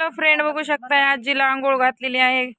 Friend बघू शकताय. आजीला आंघोळ घातलेली आहे.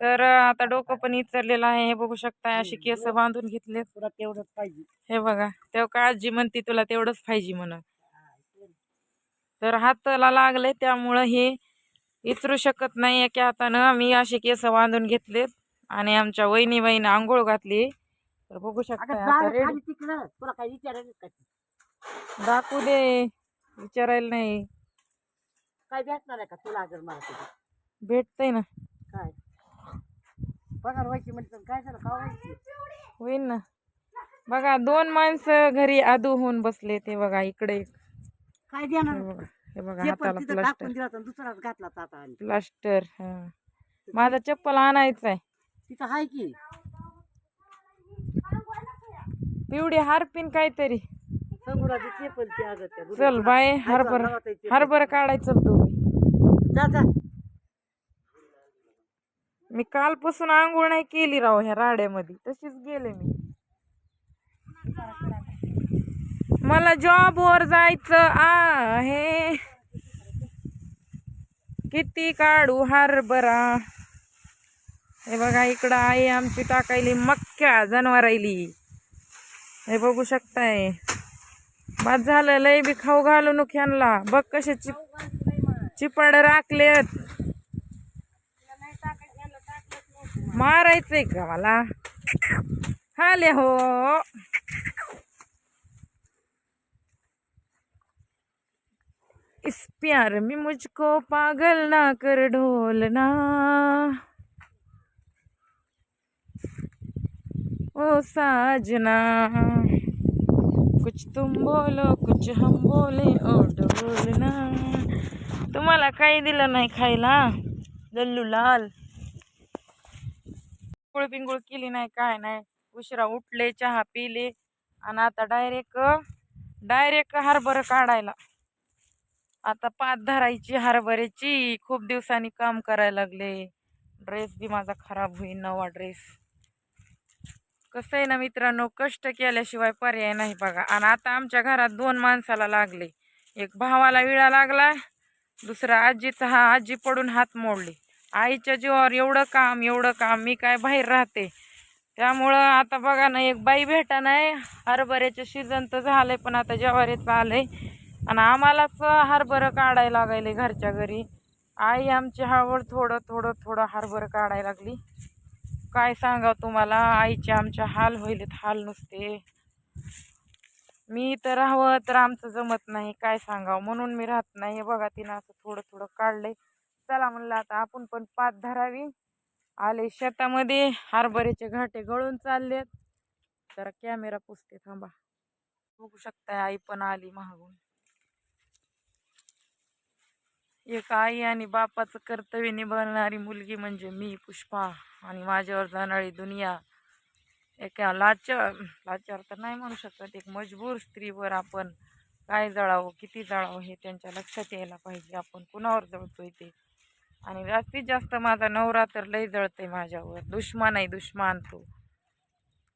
तर आता डोकं पण इचरलेलं आहे. हे बघू शकताय अशी केस बांधून घेतले तुला तेवढंच पाहिजे हे बघा. तेव्हा का आजी म्हणते तुला तेवढंच पाहिजे म्हणून. तर हाताला लागले त्यामुळं हे इचरू शकत नाही एका हातानं मी असे केस बांधून घेतलेत आणि आमच्या वहिनी बाईनं आंघोळ घातली. तर बघू का? दाखवू दे. विचारायला नाही. काय भेटणार आहे का तुला जर मला भेटतंय ना. काय? पगार व्हायची तर काय झालं? का व्हायची? होईल ना. बघा दोन माणसं घरी आदू होऊन बसले ते बघा इकडे एक. काय हे देणार बघा हे बघा ते पण हाताला तिथं प्लास्टर दुसराच घातला आता आणि प्लास्टर हा. माझा चप्पल आणायचा आहे. तिथं आहे की. पिवडी हारपिन काहीतरी. चल बाय. हरभर हरभर काढायचं तू. मी कालपासून आंघोळ नाही केली राव ह्या राड्यामध्ये. तशीच गेले मी. मला जॉबवर जायचं आहे. किती काढू हरभरा? हे बघा इकडं आई आमची टाकायली मक्क्या जनावरायली हे बघू शकताय. बाद झालं लय बी खाऊ घालू नको ह्यांना. बघ कसे चिप चिपाड राखलेत. मारायचंय का मला? हाले हो. इस प्यार में मुझको पागल ना कर ढोलना ओ साजना. कुछ तुम बोलो कुछ हम बोले ओ ढोलना तुम्हाला काही दिलं नाही खायला लल्लू लाल. पिंगुळ पिंगुळ केली नाही काय नाही. उशिरा उठले चहा पिले आणि आता डायरेक्ट डायरेक्ट हरभर काढायला. आता पात धरायची हरभऱ्याची. खूप दिवसांनी काम करायला लागले. ड्रेस बी माझा खराब होईल नवा ड्रेस कसं आहे ना मित्रांनो कष्ट केल्याशिवाय पर्याय नाही बघा. आणि आता आमच्या घरात दोन माणसाला लागले. एक भावाला विळा लागला दुसरा आजीचा हा आजी पडून हात मोडले. आईच्या जीवावर एवढं काम एवढं काम मी काय बाहेर राहते. त्यामुळं आता बघा ना एक बाई भेटा नाही हरभऱ्याचं सीझन तर झालंय पण आता ज्वारीचं आलंय. आणि आम्हालाच हरभरं काढायला लागायले घरच्या घरी. आई आमची हळूहळू थोडं थोडं थोडं हरभरं काढायला लागली. काय सांगाव तुम्हाला? आईचे आमच्या हाल होईल हाल नुसते. मी तर राहावं तर आमचं जमत नाही काय सांगावं? म्हणून मी राहत नाही. हे बघा तिनं असं थोडं थोडं काढलंय. चला म्हणलं आता आपण पण पात धरावी. आले शेतामध्ये हरभऱ्याचे घाटे गळून चाललेत. जरा कॅमेरा पुसते थांबा. बघू शकताय आई पण आली महागून एक आई आणि बापाचं कर्तव्य निभावणारी मुलगी म्हणजे मी पुष्पा. आणि माझ्यावर जाणारी दुनिया एका लाचार लाचार तर नाही म्हणू शकत एक मजबूर स्त्रीवर आपण काय जळावं किती जळावं हे त्यांच्या लक्षात यायला पाहिजे. आपण कुणावर जळतोय ते? आणि जास्तीत जास्त माझा नवरा तर लय जळतंय माझ्यावर. दुश्मन आहे दुश्मन तो.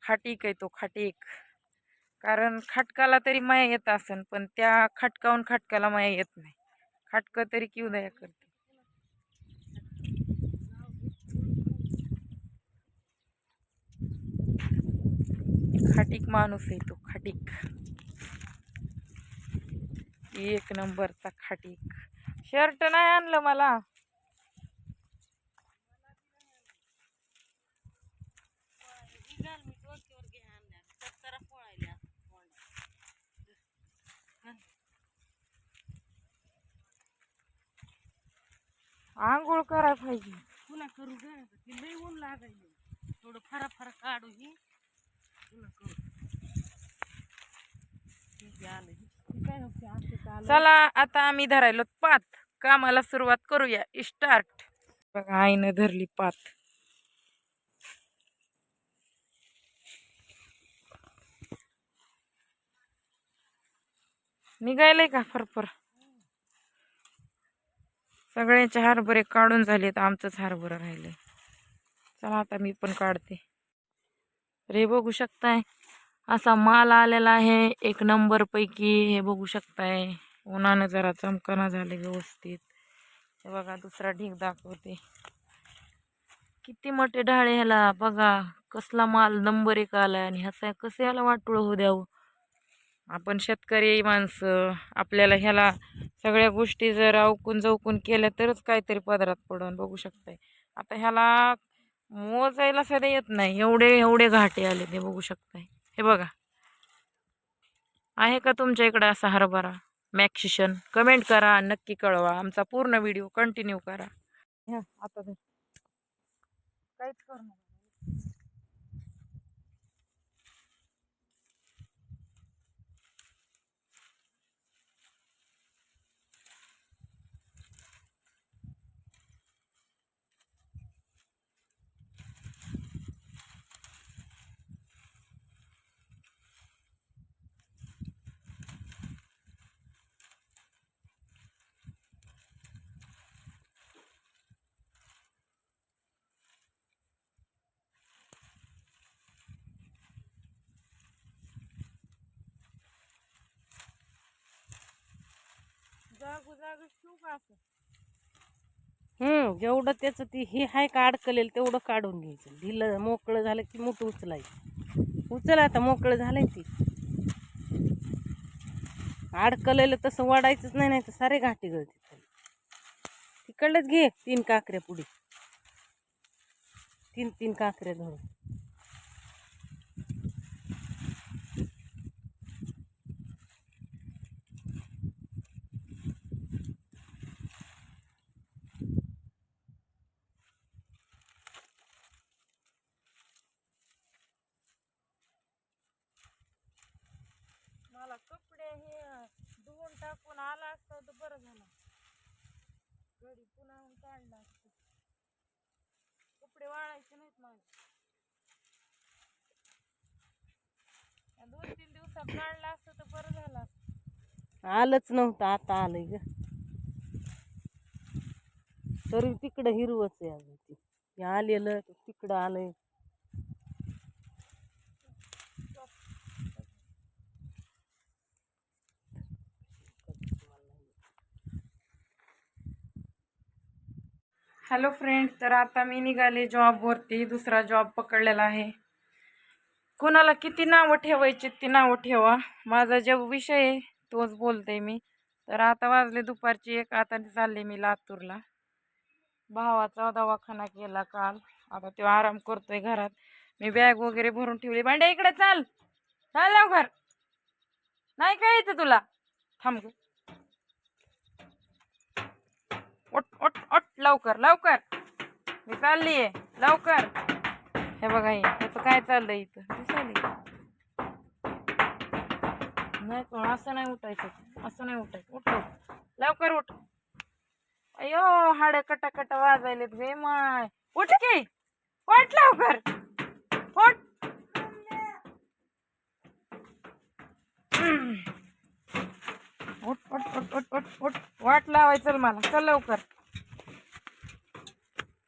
खाटीक आहे तो खाटीक. कारण खटकाला तरी माया येत असन पण त्या खटकावून खटकाला माया येत नाही. खटकं तरी किव दया करते. खाटीक माणूस आहे तो खाटीक. एक नंबरचा खाटीक. शर्ट नाही आणलं मला आंघोळ करायला पाहिजे. तुला करू ग लई ऊन लागायली. थोडं फरा फरा काढू ही. करू. चला आता आम्ही धरायलो पात. कामाला सुरुवात करूया. स्टार्ट बघा आईनं धरली पात. निघायलंय का फरफर? सगळ्यांचे हरभरे काढून झाले तर आमचंच हरभरं राहिले चला आता मी पण काढते. रे बघू शकताय असा माल आलेला आहे एक नंबर पैकी हे बघू शकताय. उन्हानं जरा चमकाना झाले व्यवस्थित. हे बघा दुसरा ढीग दाखवते. किती मोठे ढाळे ह्याला बघा कसला माल नंबर एक आलाय आणि ह्याचा कसं याला वाटोळ होऊ द्यावं? आपण शेतकरी माणसं आपल्याला ह्याला सगळ्या गोष्टी जर अवकून जवकून केल्या तरच काहीतरी पदरात पडून बघू शकताय. आता ह्याला मोजायला सध्या येत नाही. एवढे एवढे घाटे आले ते बघू शकताय. हे बघा. आहे का तुमच्या इकडं असा हरभरा? मॅक्सिशन. कमेंट करा. नक्की कळवा. आमचा पूर्ण व्हिडिओ कंटिन्यू करा. आता काहीच करू हम्म जेवढं त्याचं ती हे हाय का अडकलेलं तेवढं काढून घ्यायचं. ढिलं मोकळं झालं की मोठं उचलायचं. उचल आता मोकळं झालंय ती. अडकलेलं तसं वाढायचंच नाही नाही तर सारे घाटी गळते तिकडलंच घे तीन काकऱ्या पुढे. तीन तीन काकऱ्या धरून मला कपडे हे धुवून टाकून आला असतं तर बरं झालं घरी पुन्हा काढला असतं कपडे वाळायचे नाहीत माझे या दोन तीन दिवसात काढला असतं तर बरं झालं असतं. आलंच नव्हतं आता आलंय ग. तरी तिकडं हिरवच आहे अजून ती. हे आलेलं तिकडं आलंय. हॅलो फ्रेंड तर आता मी निघाले जॉबवरती दुसरा जॉब पकडलेला आहे. कोणाला किती नावं ठेवायची ती नावं ठेवा. माझा जो विषय आहे तोच बोलते मी. तर आता वाजले दुपारची एक आता चालले मी लातूरला. भावाचा दवाखाना केला काल. आता तो आराम करतोय घरात. मी बॅग वगैरे भरून ठेवली. भांड्या इकडे चाल. चाल घर नाही काय येतं तुला? थांब ग. ओट ओट ओट लवकर लवकर. मी चालली आहे लवकर. हे बघा हे काय चाललंय इथं? दिसायला नाही. कोण असं नाही उठायचं. असं नाही उठायचं. उठ लवकर. उठ. अयो हाड कटा कटा वाजायलेत गे माय. उठ की. उठ लवकर. उठ. उठ उठ उठ उठ उठ उठ. वाट लावायचं मला. चल लवकर.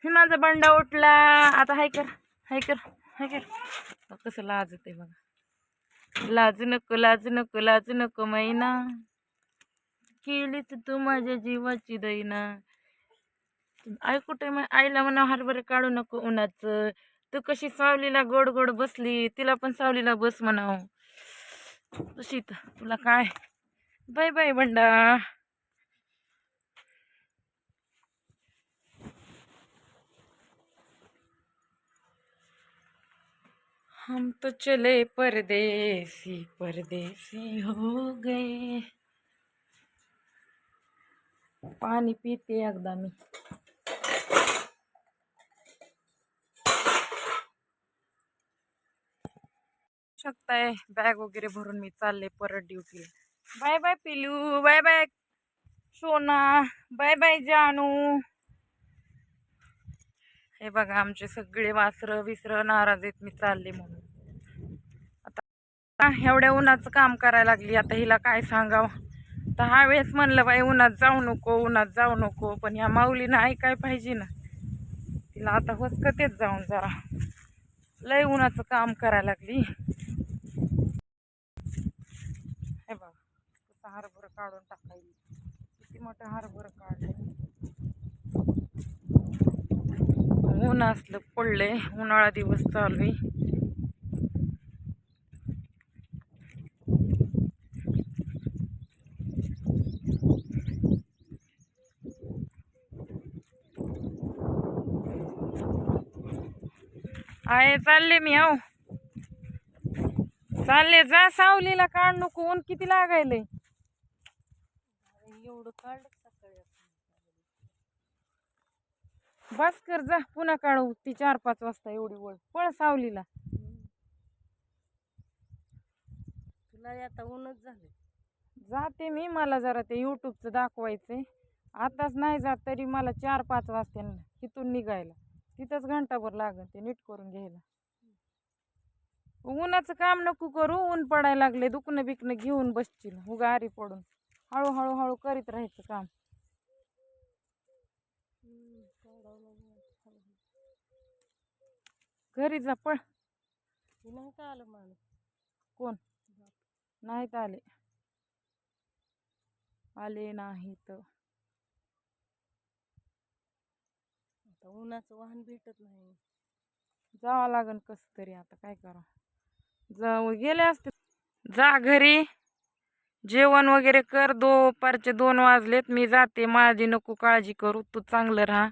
हे माझा बंडा उठला. आता हाय कर. हाय कर हाय कर. कसं लाजत आहे बघा. लाज नको लाज नको लाज नको मैना. केलीच तू माझ्या जीवाची दैना. आई कुठे मग आईला म्हणा हरभरे काढू नको उन्हाचं. तू कशी सावलीला गोड गोड बसली तिला पण सावलीला बस म्हणाव. तशी तुला काय? बाय बाय बंडा. हम तो चले परदेसी परदेसी हो गए। पाणी पिते एकदा मी शकताय बॅग वगैरे भरून मी चालले परत ड्युटीला बाय बाय पिलू बाय बाय सोना. बाय बाय जानू. हे बघा आमचे सगळे वासरं विसरं नाराज आहेत मी चालले म्हणून. आता एवढ्या उन्हाचं काम करायला लागली आता हिला काय सांगावं? तर हा वेळेस म्हणलं बाई उन्हात जाऊ नको उन्हात जाऊ नको पण ह्या माऊलीनं ऐकाय पाहिजे ना. तिला आता होसकतेच जाऊन जरा. लय उन्हाचं काम करायला लागली. हे बघा कसं हरभरं काढून टाकायला. किती मोठं हरभर काढलं. ऊन असलं पडलंय. उन्हाळा दिवस चालू आहे. आहे चालले मी आहो चालले जा सावलीला काढ नको ऊन किती लागायलंय. एवढं काढलं सकाळी आपण. बस कर जा पुन्हा काढू. ती चार पाच वाजता एवढी वळ. पळ सावलीला. तुला आता ऊनच झालं जाते मी मला जरा ते युट्यूबचं दाखवायचंय. आताच नाही जात तरी मला चार पाच वाजते तिथून निघायला. तिथंच घंटाभर लागेल ते नीट करून घ्यायला. उन्हाचं काम नको करू ऊन पडायला लागले दुखणं बिकणं घेऊन बसशील. उगा आरी पडून. हळूहळू हळू करीत राहायचं काम. घरी जा पळ. नाही का आलं माणूस? कोण? नाहीत आले. आले नाहीत. आता उन्हाचं वाहन भेटत नाही. जावं लागन कस तरी आता काय करा. जाऊ गेले असते. जा घरी. जेवण वगैरे कर दुपारचे दोन वाजलेत. मी जाते. माझी नको काळजी करू. तू चांगलं राहा.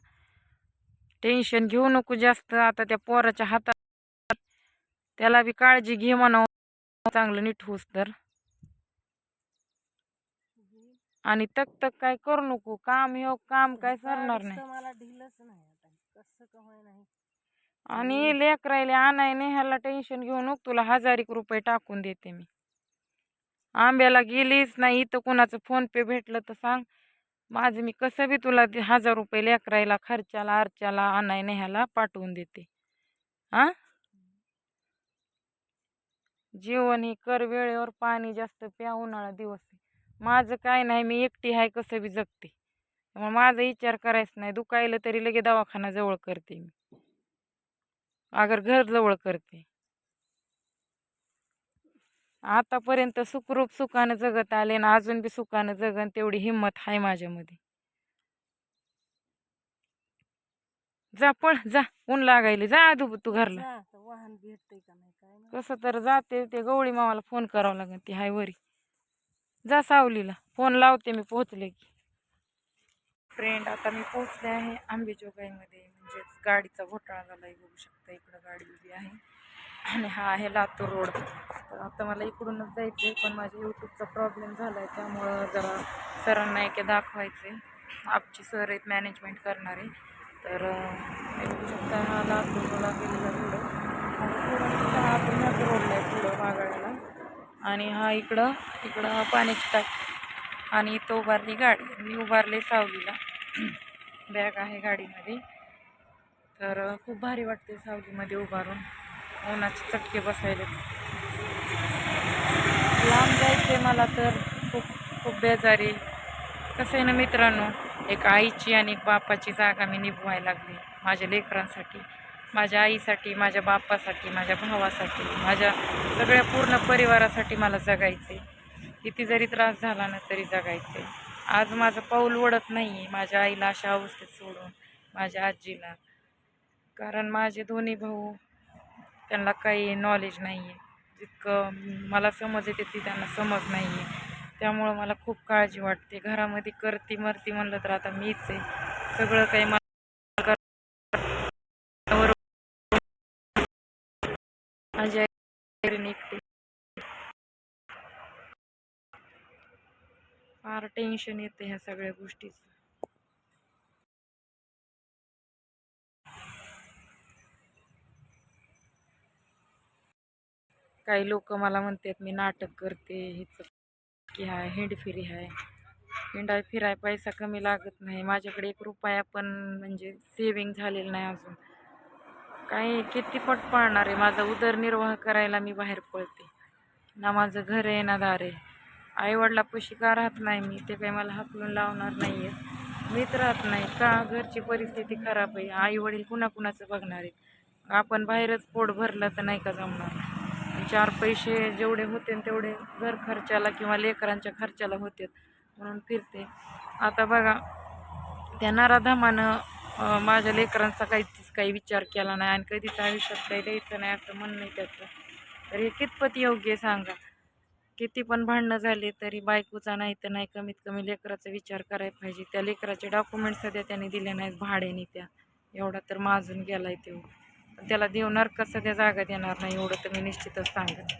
टेन्शन घेऊ नको जास्त आता त्या पोराच्या हातात. त्याला बी काळजी घे म्हणावं. चांगलं नीट होस तर. आणि तक तक काय करू नको. काम हे काम काय सरणार नाही. गाडीचं मला ढिलच नाही आता. कसं का होय नाही आणि लेक राहिले आणाय नाही ह्याला टेन्शन घेऊ नको. तुला हजार एक रुपये टाकून देते मी. आंब्याला गेलीच नाही. इथं कुणाचं फोन पे भेटलं तर सांग. माझं मी कसं बी तुला ते हजार रुपये लेकरायला खर्चाला अर्चाला आणाय न्यायला पाठवून देते. हा? जेवण हे कर वेळेवर पाणी जास्त प्या उन्हाळा दिवस माझं काय नाही मी एकटी आहे कसं बी जगते. मग माझा विचार करायचा नाही दुखायला तरी लगे दवाखाना जवळ करते मी. अगर घर जवळ करते. आतापर्यंत सुखरूप सुखानं जगत आले ना अजून बी सुखानं जगन तेवढी हिंमत आहे माझ्यामध्ये. जा पळ जा ऊन लागायले. जा आधू तू घरला. वाहन भेटतंय का नाही काय माहीत. कसं तर जाते ते गवळी मामाला फोन करावं लागेल ती हाय वरी. जा सावलीला फोन लावते मी पोहोचले की. फ्रेंड आता मी पोहोचले आहे आंबेजोगाईमध्ये म्हणजेच गाडीचा घोटाळा झाला बघू शकता इकडं गाडी उभी आहे. आणि हा आहे लातूर रोड. तर आता मला इकडूनच जायचं आहे पण माझ्या यूट्यूबचा प्रॉब्लेम झाला आहे त्यामुळं जरा सरांना एके दाखवायचे आहे आमची सर आहेत मॅनेजमेंट करणारे. तर अं, बघू शकता हा लातूर रोडला गेलेला रोड आणि हा रोडला आहे पुढं मागाळ्याला आणि हा इकडं इकडं पाण्याची टाकी. आणि इथं उभारली गाडी मी उभारले सावलीला. बॅग आहे गाडीमध्ये. तर खूप भारी वाटते सावलीमध्ये उभारून. उन्हाचे चटके बसायले लांब जायचे मला तर. खूप खूप बेजारी. कसं आहे ना मित्रांनो एक आईची आणि एक बापाची जागा मी निभवायला लागली. माझ्या लेकरांसाठी माझ्या आईसाठी माझ्या बापासाठी माझ्या भावासाठी माझ्या सगळ्या पूर्ण परिवारासाठी मला जगायचे किती जरी त्रास झाला ना तरी जगायचे आज माझं पाऊल ओढत नाही आहे माझ्या आईला अशा अवस्थेत सोडून माझ्या आजीला. कारण माझे दोन्ही भाऊ त्यांना काही नॉलेज नाही आहे जितकं मला समज येते ती त्यांना समज नाही आहे त्यामुळं मला खूप काळजी वाटते. घरामध्ये करती मरती म्हणलं तर आता मीच आहे. सगळं काही मला माझी आई निघते. फार टेन्शन येते ह्या सगळ्या गोष्टीचं. काही लोक मला म्हणतात मी नाटक करते हिच की हाय हिंडफिरी आहे हिंडाय फिराय पैसा कमी लागत नाही. माझ्याकडे एक रुपया पण म्हणजे सेविंग झालेलं नाही अजून. काही किती पट पाळणार आहे? माझा उदरनिर्वाह करायला मी बाहेर पळते ना माझं घर आहे ना दार आहे. आईवडिलापाशी का राहत नाही मी? ते काही मला हाकलून लावणार नाही आहे मीच राहत नाही. का? घरची परिस्थिती खराब आहे. आई वडील कुणाकुणाचं बघणार आहे आपण बाहेरच पोट भरलं तर नाही का जमणार? चार पैसे जेवढे होते तेवढे घर खर्चाला किंवा लेकरांच्या खर्चाला होते म्हणून फिरते. आता बघा त्या नराधामानं माझ्या लेकरांचा काहीच काही विचार केला नाही आणि कधीच आयुष्यात काही द्यायचं नाही असं म्हणणं नाही त्याचं. तर हे कितपत योग्य सांगा? किती पण भांडणं झाले तरी बायकोचा नाही तर नाही कमीत कमी लेकराचा विचार करायला पाहिजे. त्या लेकराचे डॉक्युमेंट सध्या त्याने दिले नाहीत भाड्याने त्या. एवढा तर माजून गेलाय तो. त्याला देवणार कसं त्या जागा देणार नाही एवढं तर मी निश्चितच सांगत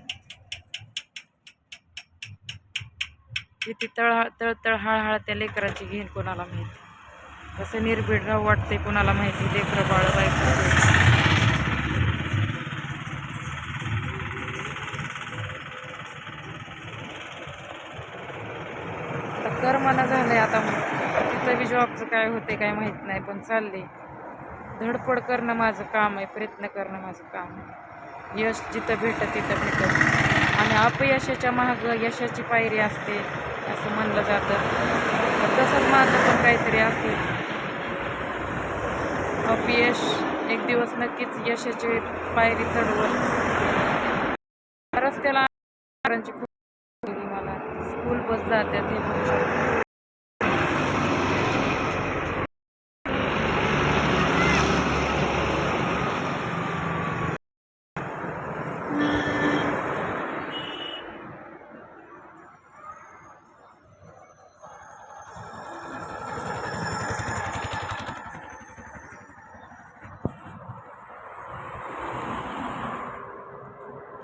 किती तळ तळतळ हळहळ त्या लेकराची घेईन कोणाला माहिती? कसं निर्भीड राहू वाटते कोणाला माहिती? लेकरं बाळ बायको आता कर्मानं झालंय आता. तिथं बी जॉबचं काय होते काय माहीत नाही पण चालले धडपड करणं माझं काम आहे प्रयत्न करणं माझं काम आहे. यश जिथं भेटत तिथं भेटत. आणि अपयशाच्या मागं यशाची पायरी असते असं म्हणलं जातं. तर तसंच माझं पण काहीतरी असेल अपयश एक दिवस नक्कीच यशाची पायरी चढवत रस्त्याला खूप मला स्कूल बस जात्यात हे म्हणू शकतो.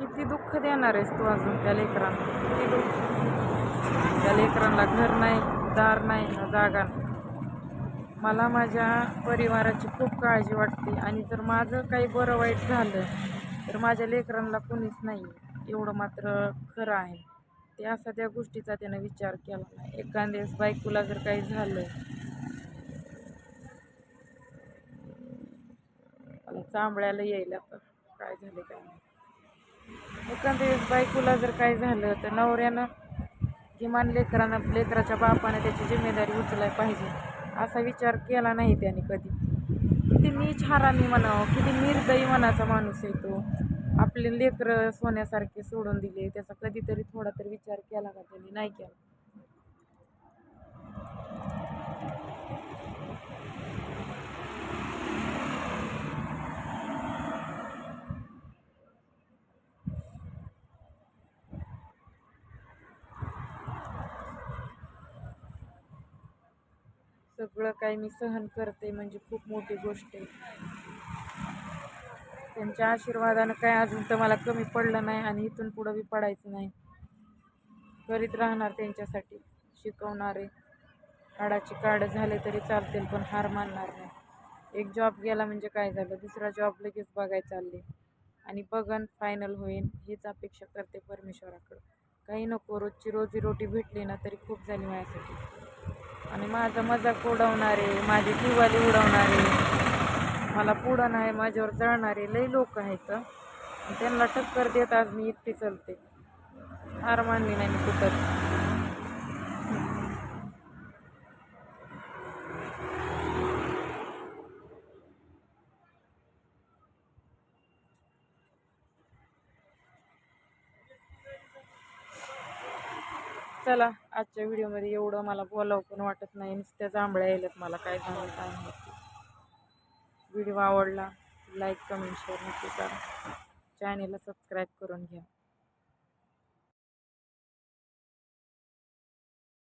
किती दुःख देणार आहेस तू अजून त्या लेकरांना? किती दुःख? त्या लेकरांना घर नाही दार नाही ना जागा नाही. मला माझ्या परिवाराची खूप काळजी वाटते आणि जर माझं काही बरं वाईट झालं तर माझ्या लेकरांना कोणीच नाही एवढं मात्र खरं आहे. ते असा त्या गोष्टीचा त्यानं विचार केला नाही. एखाद्या बायकूला बायकोला जर काही झालं मला चांबळ्याला येईल तर काय झालं काय नाही. एखाद्या बायकोला जर काय झालं तर नवऱ्यानं किमान लेकरांना लेकराच्या बापाने त्याची जिम्मेदारी उचलाय पाहिजे. असा विचार केला नाही त्याने कधी. किती नीच हारामी म्हणावं किती निर्दयी मनाचा माणूस आहे तो. आपले लेकरं सोन्यासारखे सोडून दिले त्याचा कधीतरी थोडा तरी विचार केला का त्यांनी? नाही केला. सगळं काही मी सहन करते म्हणजे खूप मोठी गोष्ट आहे. त्यांच्या आशीर्वादानं काय अजून तर मला कमी पडलं नाही आणि इथून पुढं बी पडायचं नाही. करीत राहणार त्यांच्यासाठी शिकवणारे. काडाची काड झाले तरी चालतील पण हार मानणार नाही. एक जॉब गेला म्हणजे काय झालं? दुसरा जॉब लगेच बघायला चालले. आणि बघन फायनल होईल हीच अपेक्षा करते परमेश्वराकडं. काही नको रोजची रोजी रोटी भेटली ना तरी खूप झाली माझ्यासाठी. आणि माझा मजाक उडवणारे माझी जीवाले उडवणारे मला पुढं नाही माझ्यावर जळणारे लई लोक आहेत. त्यांना टक्कर देत आज मी एकटी चलते. हार मानली नाही मी कुठं चला आजच्या व्हिडिओमध्ये एवढं मला बोलावं पण वाटत नाही. नुसत्या जांभळ्या यायल्यात मला. काय झालं काय माहिती. व्हिडिओ आवडला लाईक कमेंट शेअर नक्की करा. चॅनेलला सबस्क्राईब करून घ्या.